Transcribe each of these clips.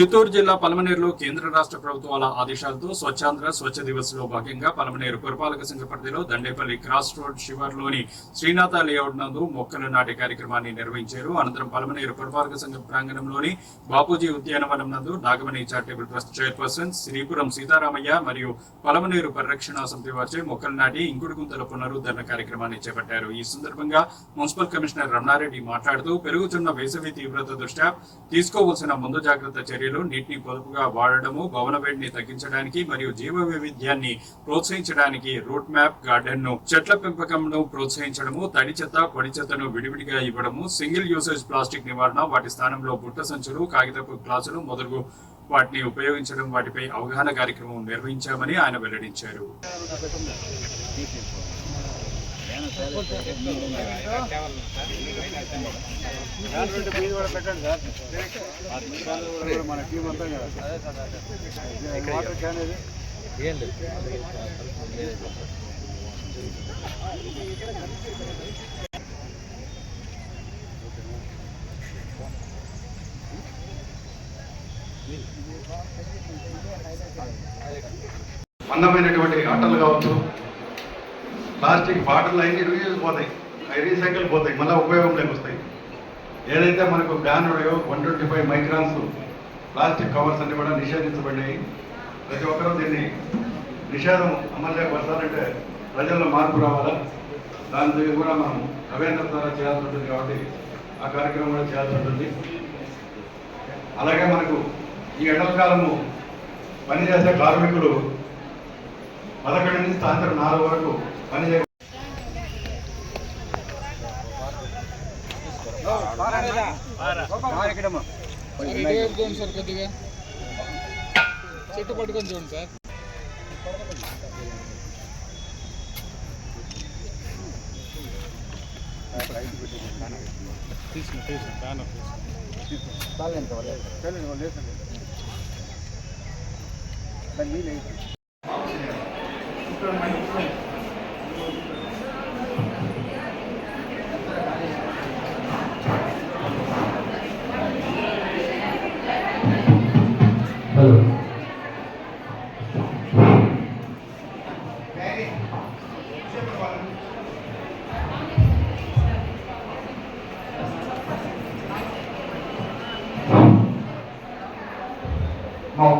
చిత్తూరు జిల్లా పలమనేరులో కేంద్ర రాష్ట్ర ప్రభుత్వాల ఆదేశాలతో స్వచ్ఛాంధ్ర స్వచ్ఛ దివస్లో భాగంగా పలమనేరు పురపాలక సంఘ పరిధిలో దండేపల్లి క్రాస్ రోడ్ శివార్లోని శ్రీనాథ లేఅవుట్ నందు మొక్కలు నాటే కార్యక్రమాన్ని నిర్వహించారు. అనంతరం పలమనేరు పురపాలక సంఘ ప్రాంగణంలోని బాపూజీ ఉద్యానవనం నందు Nagamani charitable trust chairperson Sripuram Sitaramayya మరియు పలమనేరు పరిరక్షణ సమితి వారిచే మొక్కలు నాటి ఇంకుడు గుంతల పునరుద్ధరణ కార్యక్రమాన్ని చేపట్టారు. ఈ సందర్భంగా మున్సిపల్ కమిషనర్ రమణారెడ్డి మాట్లాడుతూ పెరుగుతున్న వేసవి తీవ్రత దృష్ట్యా తీసుకోవాల్సిన ముందు జాగ్రత్త చర్యలు నీటిని పొదుపుగా వాడడము భవన వేడిని తగ్గించడానికి మరియు జీవ వైవిధ్యాన్ని ప్రోత్సహించడానికి రూట్ మ్యాప్ గార్డెన్ను చెట్ల పెంపకంను ప్రోత్సహించడము తడి చెత్త పొడి చెత్తను విడివిడిగా ఇవ్వడము సింగిల్ యూసేజ్ ప్లాస్టిక్ నివారణ వాటి స్థానంలో బుట్ట సంచులు కాగితపు గ్లాసులు మొదలగు వాటిని ఉపయోగించడం వాటిపై అవగాహన కార్యక్రమం నిర్వహించామని ఆయన వెల్లడించారు. మన టీం అంతా వాటర్ క్యాన్ ఇది అందమైనటువంటి ఆటలు కావచ్చు ప్లాస్టిక్ బాటిల్ అన్ని రీయూజ్ పోతాయి. అవి రీసైకిల్ పోతాయి. మళ్ళీ ఉపయోగంలోకి వస్తాయి ఏదైతే మనకు బ్యాన్ ఉన్నాయో one twenty five microns plastic covers అన్ని కూడా నిషేధించబడ్డాయి ప్రతి ఒక్కరూ దీన్ని నిషేధం అమలులోకి వస్తారంటే ప్రజల్లో మార్పు రావాలా? దాని దగ్గర కూడా మనం అవేర్నెస్ ద్వారా చేయాల్సి ఉంటుంది కాబట్టి ఆ కార్యక్రమం కూడా చేయాల్సి ఉంటుంది. అలాగే మనకు ఈ ఎండల కాలము పనిచేసే కార్మికులు పదకొండు నుంచి సాయంత్రం నాలుగు వరకు పని చేయ సార్ కొద్దిగా చెట్టు పట్టుకొని చూడండి సార్ తీసుకుని తీసుకుని బ్యానర్ మా Mau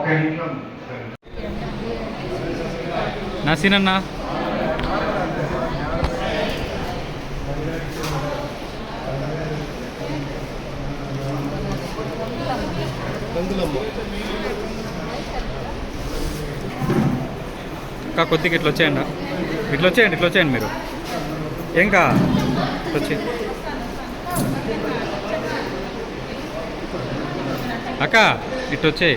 okay. సరే. అన్న కొద్దిగా ఇట్లా వచ్చేయండి. ఇట్లా వచ్చేయండి ఇట్లా వచ్చేయండి మీరు. ఏం కా? ఇట్లా అక్క ఇటు వచ్చేయి.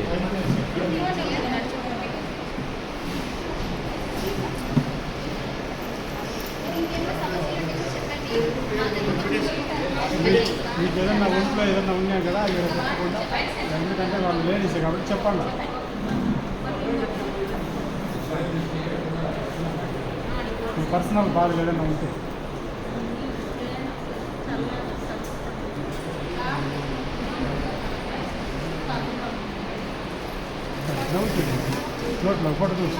మీకు ఏదన్నా ఒంట్లో ఏదన్నా ఉన్నాయి కదా మీరు చెప్పకుండా ఎందుకంటే వాళ్ళు లేడీస్ కాబట్టి చెప్పండి. మీ పర్సనల్ బాధలు ఏదైనా ఉంటే. నవ్వుతుంది. నోట్లో ఫోటో చూసి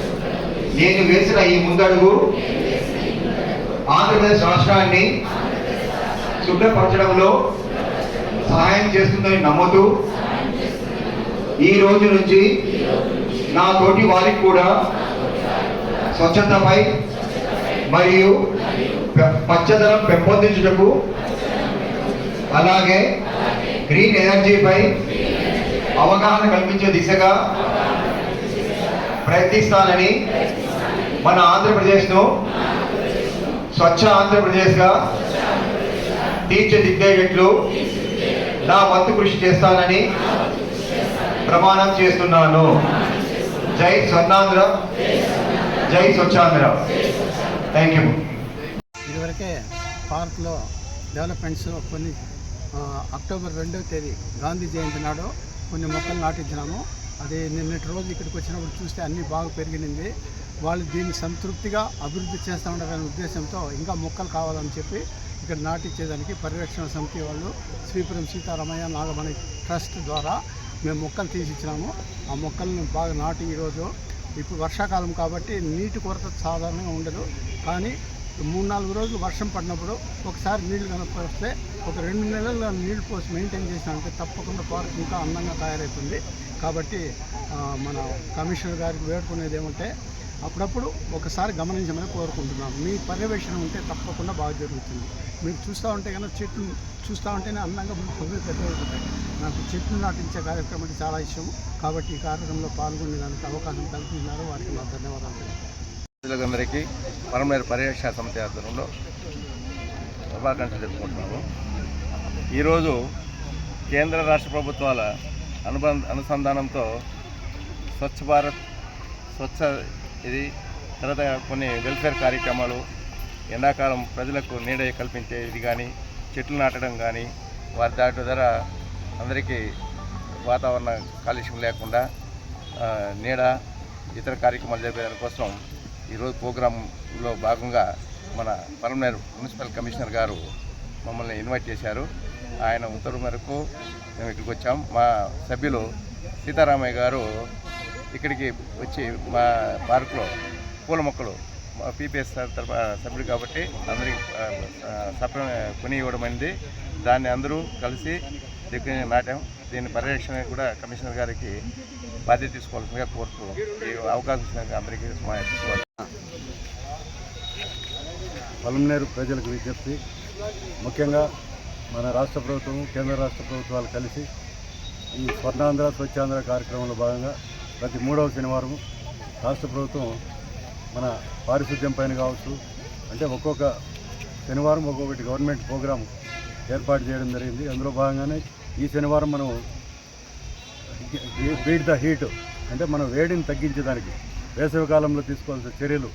నేను వేసిన ఈ ముందడుగు? ఆంధ్రప్రదేశ్ రాష్ట్రాన్ని శుభ్రపరచడంలో సహాయం చేస్తుందని నమ్ముతూ ఈ రోజు నుంచి నా తోటి వారికి కూడా స్వచ్ఛతపై మరియు పచ్చదనం పెంపొందించుటకు అలాగే గ్రీన్ ఎనర్జీపై అవగాహన కల్పించే దిశగా ప్రయత్నిస్తానని మన ఆంధ్రప్రదేశ్ను స్వచ్ఛ ఆంధ్రప్రదేశ్గా తీర్చిదిద్దేటట్లు నా వంతు కృషి చేస్తానని ప్రమాణం చేస్తున్నాను. జై స్వర్ణాంధ్ర జై స్వచ్ఛాంధ్ర. థ్యాంక్ యూ ఇదివరకే పార్క్లో డెవలప్మెంట్స్ కొన్ని అక్టోబర్ రెండవ తేదీ గాంధీ జయంతి నాడు కొన్ని మొక్కలు నాటించినాము. అది నిన్నటి రోజు ఇక్కడికి వచ్చినప్పుడు చూస్తే అన్నీ బాగా పెరిగినింది. వాళ్ళు దీన్ని సంతృప్తిగా అభివృద్ధి చేస్తూ ఉండాలనే ఉద్దేశంతో ఇంకా మొక్కలు కావాలని చెప్పి ఇక్కడ నాటించేదానికి పరిరక్షణ సమితి వాళ్ళు శ్రీపురం సీతారామయ్య నాగమణి ట్రస్ట్ ద్వారా మేము మొక్కలు తీసిచ్చినాము. ఆ మొక్కలను బాగా నాటి ఈరోజు ఇప్పుడు వర్షాకాలం కాబట్టి నీటి కొరత సాధారణంగా ఉండదు. కానీ మూడు నాలుగు రోజులు వర్షం పడినప్పుడు ఒకసారి నీళ్ళు కనుక ఒక రెండు నెలలు నీళ్ళు పోసి మెయింటైన్ చేసినామంటే తప్పకుండా పార్క్ ఇంకా అందంగా తయారవుతుంది కాబట్టి మన కమిషనర్ గారికి వేడుకునేది ఏమంటే అప్పుడప్పుడు ఒకసారి గమనించమని కోరుకుంటున్నాం మీ పర్యవేక్షణ ఉంటే తప్పకుండా బాగా జరుగుతుంది. మీరు చూస్తూ ఉంటే కనుక చెట్లు చూస్తూ ఉంటేనే అందంగా ముందుకు నాకు చెట్లు నాటించే కార్యక్రమం అంటే చాలా ఇష్టం. కాబట్టి ఈ కార్యక్రమంలో పాల్గొనేదానికి అవకాశం కల్పించినారు వారికి నా ధన్యవాదాలు ప్రజలందరికీ పరమేరు పర్యవేక్షణ సమితి ఆధ్వర్యంలో శుభాకాంక్షలు చెప్పుకుంటున్నాము ఈరోజు కేంద్ర రాష్ట్ర ప్రభుత్వాల అనుబంధ అనుసంధానంతో స్వచ్ఛ భారత్ స్వచ్ఛ ఇది తర్వాత కొన్ని వెల్ఫేర్ కార్యక్రమాలు ఎండాకాలం ప్రజలకు నీడ కల్పించే ఇది కానీ చెట్లు నాటడం కానీ వారి దాటి ద్వారా అందరికీ వాతావరణ కాలుష్యం లేకుండా నీడ ఇతర కార్యక్రమాలు జరిపే దానికోసం ఈరోజు ప్రోగ్రాంలో భాగంగా మన పలమనేరు మున్సిపల్ కమిషనర్ గారు మమ్మల్ని ఇన్వైట్ చేశారు. ఆయన ఉత్తర్వు మేరకు మేము ఇక్కడికి వచ్చాం. మా సభ్యులు సీతారామయ్య గారు ఇక్కడికి వచ్చి మా పార్కులో పూల మొక్కలు మా పీపీఎస్ తరఫున సభ్యుడు కాబట్టి అందరికి సప్ల కొని ఇవ్వడం అయింది. దాన్ని అందరూ కలిసి దగ్గర నాటాం. దీని పర్యవేక్షణ కూడా కమిషనర్ గారికి బాధ్యత తీసుకోవాల్సిందిగా కోరుతూ ఈ అవకాశం ఇచ్చినందుకు అందరికీ మా ప్రజలకు విజ్ఞప్తి. ముఖ్యంగా మన రాష్ట్ర ప్రభుత్వం కేంద్ర రాష్ట్ర ప్రభుత్వాలు కలిసి ఈ స్వర్ణాంధ్ర స్వచ్ఛాంధ్ర కార్యక్రమంలో భాగంగా ప్రతి మూడవ శనివారం రాష్ట్ర ప్రభుత్వం మన పారిశుద్ధ్యం పైన కావచ్చు అంటే ఒక్కొక్క శనివారం ఒక్కొక్కటి గవర్నమెంట్ ప్రోగ్రాం ఏర్పాటు చేయడం జరిగింది. అందులో భాగంగానే ఈ శనివారం మనం బీట్ ద హీట్ అంటే మనం వేడిని తగ్గించేదానికి వేసవికాలంలో తీసుకోవాల్సిన చర్యలు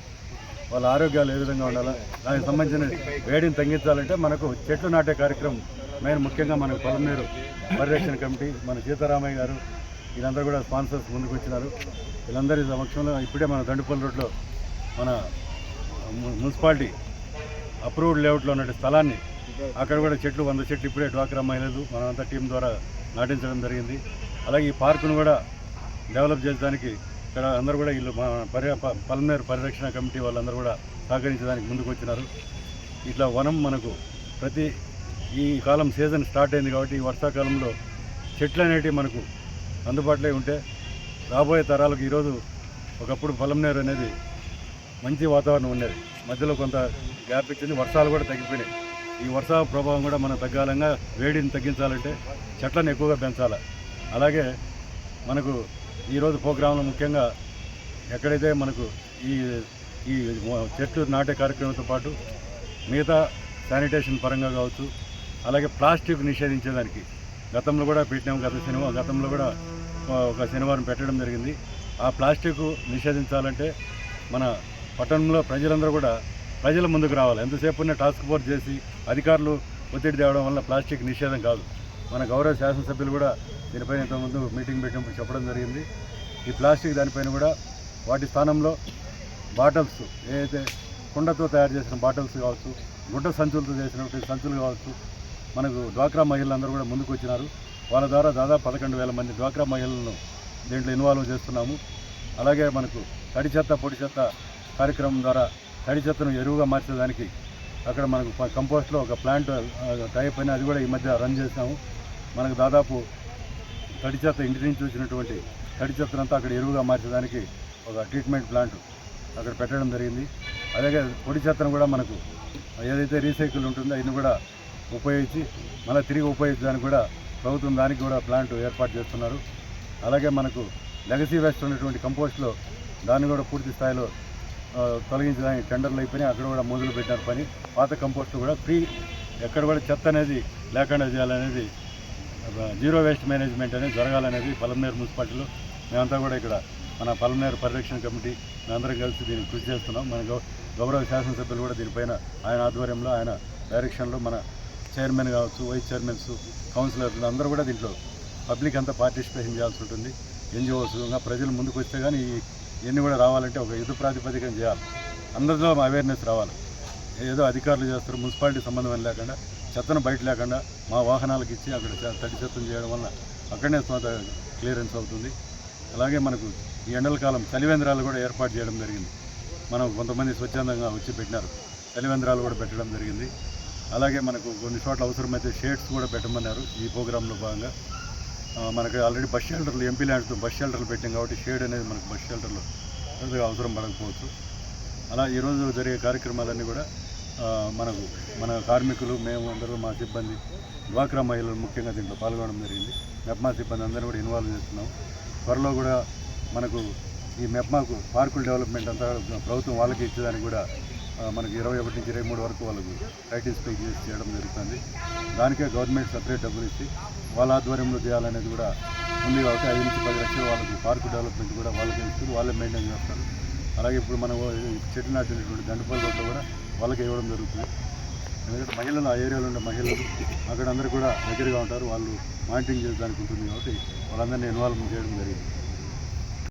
వాళ్ళ ఆరోగ్యాలు ఏ విధంగా ఉండాలా దానికి సంబంధించిన వేడిని తగ్గించాలంటే మనకు చెట్లు నాటే కార్యక్రమం మెయిన్ ముఖ్యంగా మనకు పొలం నీరు పరిరక్షణ కమిటీ మన సీతారామయ్య గారు వీళ్ళందరూ కూడా స్పాన్సర్స్ ముందుకు వచ్చినారు. వీళ్ళందరి సమక్షంలో ఇప్పుడే మన దండుపల్లి రోడ్లో మన మున్సిపాలిటీ అప్రూవ్డ్ లేఅవుట్లో ఉన్న స్థలాన్ని అక్కడ కూడా చెట్లు వంద చెట్లు ఇప్పుడే డ్వాక్రా మహిళలు మనమంతా టీం ద్వారా నాటించడం జరిగింది. అలాగే ఈ పార్కును కూడా డెవలప్ చేయడానికి ఇక్కడ అందరూ కూడా వీళ్ళు పర్య ప- పరిరక్షణ కమిటీ వాళ్ళందరూ కూడా సహకరించడానికి ముందుకు వచ్చినారు. ఇట్లా వనం మనకు ప్రతి ఈ కాలం సీజన్ స్టార్ట్ అయింది కాబట్టి ఈ వర్షాకాలంలో చెట్లు అనేటివి మనకు అందుబాటులో ఉంటే రాబోయే తరాలకు ఈరోజు ఒకప్పుడు పొలంనేరు అనేది మంచి వాతావరణం ఉండేది. మధ్యలో కొంత గ్యాప్ ఇచ్చింది వర్షాలు కూడా తగ్గిపోయినాయి. ఈ వర్షా ప్రభావం కూడా మనం తగ్గాలంగా వేడిని తగ్గించాలంటే చెట్లను ఎక్కువగా పెంచాలి. అలాగే మనకు ఈరోజు ప్రోగ్రాంలో ముఖ్యంగా ఎక్కడైతే మనకు ఈ ఈ చెట్లు నాటే కార్యక్రమంతో పాటు మిగతా శానిటేషన్ పరంగా కావచ్చు అలాగే ప్లాస్టిక్ నిషేధించేదానికి గతంలో కూడా పెట్టినాం గత సినిమా గతంలో కూడా ఒక శనివారం పెట్టడం జరిగింది. ఆ ప్లాస్టిక్ నిషేధించాలంటే మన పట్టణంలో ప్రజలందరూ కూడా ప్రజల ముందుకు రావాలి. ఎంతసేపు ఉన్న టాస్క్ ఫోర్స్ చేసి అధికారులు ఒత్తిడి తేవడం వల్ల ప్లాస్టిక్ నిషేధం కాదు. మన గౌరవ శాసనసభ్యులు కూడా దీనిపైన ఇంతకుముందు మీటింగ్ పెట్టినప్పుడు చెప్పడం జరిగింది. ఈ ప్లాస్టిక్ దానిపైన కూడా వాటి స్థానంలో బాటిల్స్ ఏదైతే కుండతో తయారు చేసిన బాటిల్స్ కావచ్చు గుడ్డ సంచులతో చేసినటువంటి సంచులు కావచ్చు మనకు డ్వాక్రా మహిళలందరూ కూడా ముందుకు వచ్చినారు. వాళ్ళ ద్వారా దాదాపు పదకొండు వేల మంది డ్వాక్రా మహిళలను దీంట్లో ఇన్వాల్వ్ చేస్తున్నాము. అలాగే మనకు తడి చెత్త పొడి చెత్త కార్యక్రమం ద్వారా తడి చెత్తను ఎరువుగా మార్చేదానికి అక్కడ మనకు కంపోస్ట్లో ఒక ప్లాంట్ టైప్ అయిన అది కూడా ఈ మధ్య రన్ చేసాము మనకు దాదాపు తడి చెత్త ఇంటి నుంచి వచ్చినటువంటి తడి చెత్తనంతా అక్కడ ఎరువుగా మార్చడానికి ఒక ట్రీట్మెంట్ ప్లాంట్ అక్కడ పెట్టడం జరిగింది. అలాగే పొడి చెత్తను కూడా మనకు ఏదైతే రీసైకిల్ ఉంటుందో అయిన కూడా ఉపయోగించి మళ్ళీ తిరిగి ఉపయోగించడానికి కూడా ప్రభుత్వం దానికి కూడా ప్లాంట్ ఏర్పాటు చేస్తున్నారు. అలాగే మనకు లెగసీ వేస్ట్ ఉన్నటువంటి కంపోస్ట్లో దాన్ని కూడా పూర్తి స్థాయిలో తొలగించడానికి టెండర్లు అయిపోయినాయి. అక్కడ కూడా మొదలు పెట్టినారు పని. పాత కంపోస్ట్ కూడా ఫ్రీ. ఎక్కడ కూడా చెత్త అనేది లేకుండా చేయాలనేది జీరో వేస్ట్ మేనేజ్మెంట్ అనేది జరగాలనేది పలమనేరు మున్సిపాలిటీలో. మేమంతా కూడా ఇక్కడ మన పలమనేరు పరిరక్షణ కమిటీ మేమందరం కలిసి దీనికి కృషి చేస్తున్నాం. మన గౌ- గౌరవ శాసనసభ్యులు కూడా దీనిపైన ఆయన ఆధ్వర్యంలో ఆయన డైరెక్షన్లో మన చైర్మన్ కావచ్చు వైస్ చైర్మన్స్ కౌన్సిలర్లు అందరూ కూడా దీంట్లో పబ్లిక్ అంతా పార్టిసిపేషన్ చేయాల్సి ఉంటుంది. ఎన్జిఓస్ ఇంకా ప్రజలు ముందుకు వస్తే కానీ ఈ ఇవన్నీ కూడా రావాలంటే ఒక యుద్ధ ప్రాతిపదికన చేయాలి. అందరిలో అవేర్నెస్ రావాలి. ఏదో అధికారులు చేస్తారు మున్సిపాలిటీ సంబంధం లేకుండా చెత్తను బయట లేకుండా మా వాహనాలకు ఇచ్చి అక్కడ తడి చెత్తను చేయడం వల్ల అక్కడనే స్వంత క్లియరెన్స్ అవుతుంది. అలాగే మనకు ఈ ఎండల కాలం చలివేంద్రాలు కూడా ఏర్పాటు చేయడం జరిగింది. మనం కొంతమంది స్వచ్ఛందంగా వచ్చి పెట్టినారు. చలివేంద్రాలు కూడా పెట్టడం జరిగింది. అలాగే మనకు కొన్ని చోట్ల అవసరమైతే షేడ్స్ కూడా పెట్టమన్నారు ఈ ప్రోగ్రాంలో భాగంగా. మనకి ఆల్రెడీ బస్ షెల్టర్లు ఎంపీ ల్యాండ్తో బస్ షెల్టర్లు పెట్టాం కాబట్టి షేడ్ అనేది మనకు బస్ షెల్టర్లు పెద్దగా అవసరం పడకపోవచ్చు. అలా ఈరోజు జరిగే కార్యక్రమాలన్నీ కూడా మనకు మన కార్మికులు మేము అందరూ మా సిబ్బంది డ్వాక్రా మహిళలు ముఖ్యంగా దీంట్లో పాల్గొనడం జరిగింది. మెప్మా సిబ్బంది అందరూ కూడా ఇన్వాల్వ్ చేస్తున్నాం. త్వరలో కూడా మనకు ఈ మెప్మాకు పార్కుల డెవలప్మెంట్ అంతా ప్రభుత్వం వాళ్ళకి ఇచ్చేదానికి కూడా మనకి ఇరవై ఒకటి నుంచి ఇరవై మూడు వరకు వాళ్ళకు టైటిల్స్ పే చేసి చేయడం జరుగుతుంది. దానికే గవర్నమెంట్ సపరేట్ డబ్బులు ఇచ్చి వాళ్ళ ఆధ్వర్యంలో చేయాలనేది కూడా ఉంది కాబట్టి ఐదు నుంచి పది లక్షలు వాళ్ళకి పార్కు డెవలప్మెంట్ కూడా వాళ్ళకి ఇస్తుంది వాళ్ళే మెయింటైన్ చేస్తారు. అలాగే ఇప్పుడు మనం చెట్టు నాటినటువంటి గంటపల్లి రోడ్లో కూడా వాళ్ళకి ఇవ్వడం జరుగుతుంది. ఎందుకంటే మహిళలు ఆ ఏరియాలో ఉండే మహిళలు అక్కడ అందరూ కూడా దగ్గరగా ఉంటారు వాళ్ళు మానిటరింగ్ చేయడానికి ఉంటుంది కాబట్టి వాళ్ళందరినీ ఇన్వాల్వ్ చేయడం జరిగింది.